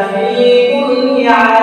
في كل عام